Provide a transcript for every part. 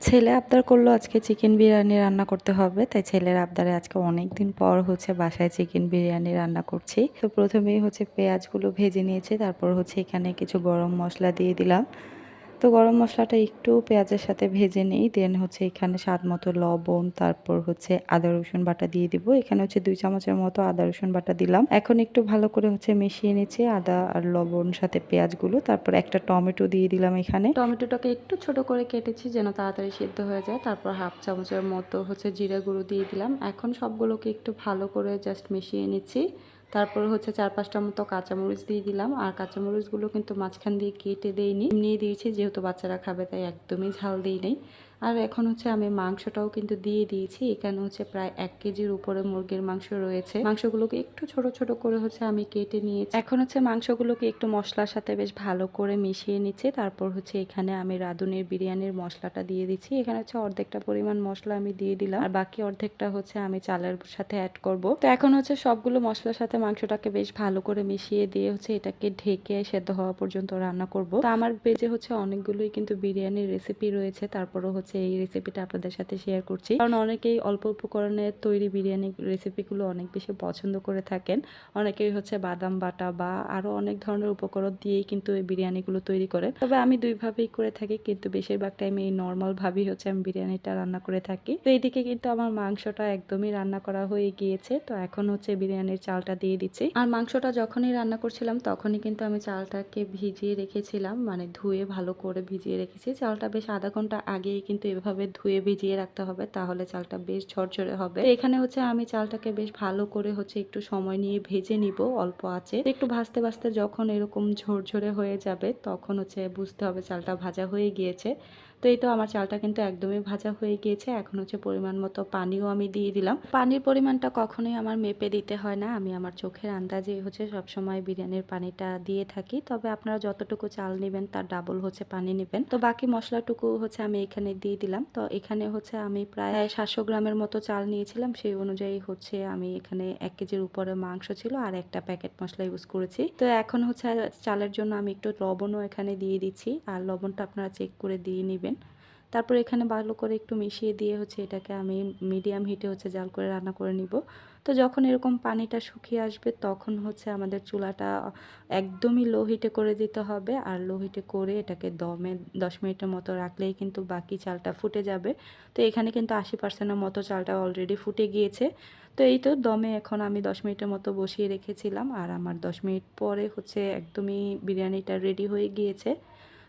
ছেলে আবদার করল আজকে চিকেন বিরিয়ানি রান্না করতে হবে, তাই ছেলের আবদারে আজকে অনেক দিন পর হচ্ছে বাসায় চিকেন বিরিয়ানি রান্না করছি। তো প্রথমেই হচ্ছে পেঁয়াজগুলো ভেজে নিয়েছি, তারপর হচ্ছে এখানে কিছু গরম মশলা দিয়ে দিলাম। তো গরম মশলাটা একটু পেঁয়াজের সাথে ভেজে নিই। দেন হচ্ছে এখানে স্বাদ মতো লবণ, তারপর হচ্ছে আদা, রসুন বাটা দিয়ে দিব। এখানে হচ্ছে দুই চামচের মতো আদা, রসুন বাটা দিলাম। এখন একটু ভালো করে হচ্ছে মিশিয়ে নিচ্ছি আদা আর লবণ সাথে পেঁয়াজগুলো। তারপর একটা টমেটো দিয়ে দিলাম এখানে। টমেটোটাকে একটু ছোট করে কেটেছি যেন তাড়াতাড়ি সিদ্ধ হয়ে যায়। তারপর হাফ চামচের মতো হচ্ছে জিরা গুঁড়ো দিয়ে দিলাম। এখন সবগুলোকে একটু ভালো করে জাস্ট মিশিয়ে নিচ্ছি। তারপর হচ্ছে চার পাঁচটা মতো কাঁচামরিচ দিয়ে দিলাম। আর কাঁচামরিচগুলো কিন্তু মাঝখান দিয়ে কেটে দেইনি। নিয়ে দিয়েছি, যেহেতু বাচ্চারা খাবে তাই একদমই ঝাল দিই নেই। আর এখন হচ্ছে আমি মাংসটাও কিন্তু দিয়ে দিয়েছি। এখানে হচ্ছে প্রায় এক কেজির উপরে মুরগির মাংস রয়েছে। মাংসগুলোকে একটু ছোট ছোট করে হচ্ছে আমি কেটে নিয়েছি। এখন হচ্ছে মাংসগুলোকে একটু মশলার সাথে বেশ ভালো করে মিশিয়ে নিচ্ছে। তারপর হচ্ছে এখানে আমি রাঁধুনির বিরিয়ানির মশলাটা দিয়ে দিচ্ছি। এখানে হচ্ছে অর্ধেকটা পরিমাণ মশলা আমি দিয়ে দিলাম। আর বাকি অর্ধেকটা হচ্ছে আমি চালের সাথে অ্যাড করব। তো এখন হচ্ছে সবগুলো মশলার সাথে মাংসটাকে বেশ ভালো করে মিশিয়ে দিয়ে হচ্ছে এটাকে ঢেকে সেদ্ধ হওয়া পর্যন্ত রান্না করব। তো আমার পেজে হচ্ছে অনেকগুলোই কিন্তু বিরিয়ানির রেসিপি রয়েছে। তারপরও হচ্ছে এই রেসিপিটা আপনাদের সাথে শেয়ার করছি। কারণ অনেকেই অল্প উপকরণে তৈরি বিরিয়ানি রেসিপিগুলো অনেক বেশি পছন্দ করে থাকেন। অনেকেই হচ্ছে বাদাম বাটা বা আরও অনেক ধরনের উপকরণ দিয়েই কিন্তু এই বিরিয়ানিগুলো তৈরি করে। তবে আমি দুইভাবেই করে থাকি, কিন্তু বেশিরভাগ টাইমে এই নর্মাল ভাবেই হচ্ছে আমি বিরিয়ানিটা রান্না করে থাকি। তো এইদিকে কিন্তু আমার মাংসটা একদমই রান্না করা হয়ে গিয়েছে। তো এখন হচ্ছে বিরিয়ানির চালটা দিয়ে দিচ্ছি। আর মাংসটা যখনই রান্না করছিলাম, তখনই কিন্তু আমি চালটাকে ভিজিয়ে রেখেছিলাম। মানে ধুয়ে ভালো করে ভিজিয়ে রেখেছি। চালটা বেশ আধা ঘণ্টা আগেই কিন্তু এভাবে ধুয়ে ভিজিয়ে রাখতে হবে, তাহলে চালটা বেশ ঝরঝরে হবে। এখানে হচ্ছে আমি চালটাকে বেশ ভালো করে হচ্ছে একটু সময় নিয়ে ভেজে নিব, অল্প আছে। একটু ভাজতে ভাজতে যখন এরকম ঝরঝরে হয়ে যাবে, তখন হচ্ছে বুঝতে হবে চালটা ভাজা হয়ে গিয়েছে। তো এই তো আমার চালটা কিন্তু একদমই ভাজা হয়ে গিয়েছে। এখন হচ্ছে পরিমাণ মতো পানিও আমি দিয়ে দিলাম। পানির পরিমাণটা কখনোই আমার মেপে দিতে হয় না। আমি আমার চোখের আন্দাজে হচ্ছে সবসময় বিরিয়ানির পানিটা দিয়ে থাকি। তবে আপনারা যতটুকু চাল নেবেন তার ডাবল হচ্ছে পানি নেবেন। তো বাকি মশলাটুকু হচ্ছে আমি এখানে দিয়ে দিলাম। তো এখানে হচ্ছে আমি প্রায় সাতশো গ্রামের মতো চাল নিয়েছিলাম। সেই অনুযায়ী হচ্ছে আমি এখানে এক কেজির উপরে মাংস ছিল আর একটা প্যাকেট মশলা ইউজ করেছি। তো এখন হচ্ছে চালের জন্য আমি একটু লবণও এখানে দিয়ে দিচ্ছি। আর লবণটা আপনারা চেক করে দিয়ে নেবেন। তারপর এখানে ভালো করে একটু মিশিয়ে দিয়ে হচ্ছে এটাকে আমি মিডিয়াম হিটে হচ্ছে জাল করে রান্না করে নিব। তো যখন এরকম পানিটা শুকিয়ে আসবে তখন হচ্ছে আমাদের চুলাটা একদমই লো হিটে করে দিতে হবে। আর লো হিটে করে এটাকে দমে দশ মিনিটের মতো রাখলেই কিন্তু বাকি চালটা ফুটে যাবে। তো এখানে কিন্তু আশি পার্সেন্টের মতো চালটা অলরেডি ফুটে গিয়েছে। তো এই তো দমে এখন আমি দশ মিনিটের মতো বসিয়ে রেখেছিলাম। আর আমার দশ মিনিট পরে হচ্ছে একদমই বিরিয়ানিটা রেডি হয়ে গিয়েছে।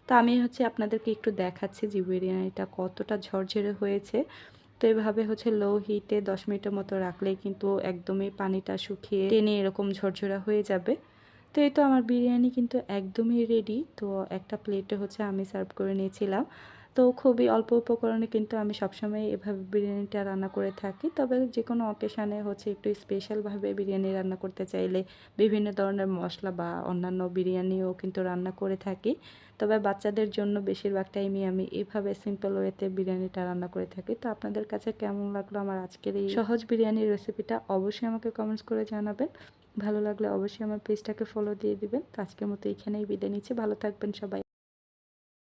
তো আমি হচ্ছে আপনাদেরকে একটু দেখাচ্ছি যে বিরিয়ানিটা কতটা ঝরঝরে হয়েছে। তো এভাবে হচ্ছে লো হিটে দশ মিনিটের মতো রাখলে কিন্তু একদমই পানিটা শুকিয়ে টেনে এরকম ঝরঝরা হয়ে যাবে। তো এই তো আমার বিরিয়ানি কিন্তু একদমই রেডি তো একটা প্লেটে হচ্ছে আমি সার্ভ করে নিয়েছিলাম। তো খুবই অল্প উপকরণে কিন্তু আমি সবসময় এভাবে বিরিয়ানিটা রান্না করে থাকি। তবে যে কোনো অকেশানে হচ্ছে একটু স্পেশালভাবে বিরিয়ানি রান্না করতে চাইলে বিভিন্ন ধরনের মশলা বা অন্যান্য বিরিয়ানিও কিন্তু রান্না করে থাকি। তবে বাচ্চাদের জন্য বেশিরভাগ টাইমই আমি এভাবে সিম্পল ওয়েতে বিরিয়ানিটা রান্না করে থাকি। তো আপনাদের কাছে কেমন লাগল আমার আজকের এই সহজ বিরিয়ানির রেসিপিটা অবশ্যই আমাকে কমেন্টস করে জানাবেন। ভালো লাগলে অবশ্যই আমার পেজটাকে ফলো দিয়ে দিবেন। তো আজকের মতো এখানেই বিদায় নিচ্ছি। ভালো থাকবেন সবাই।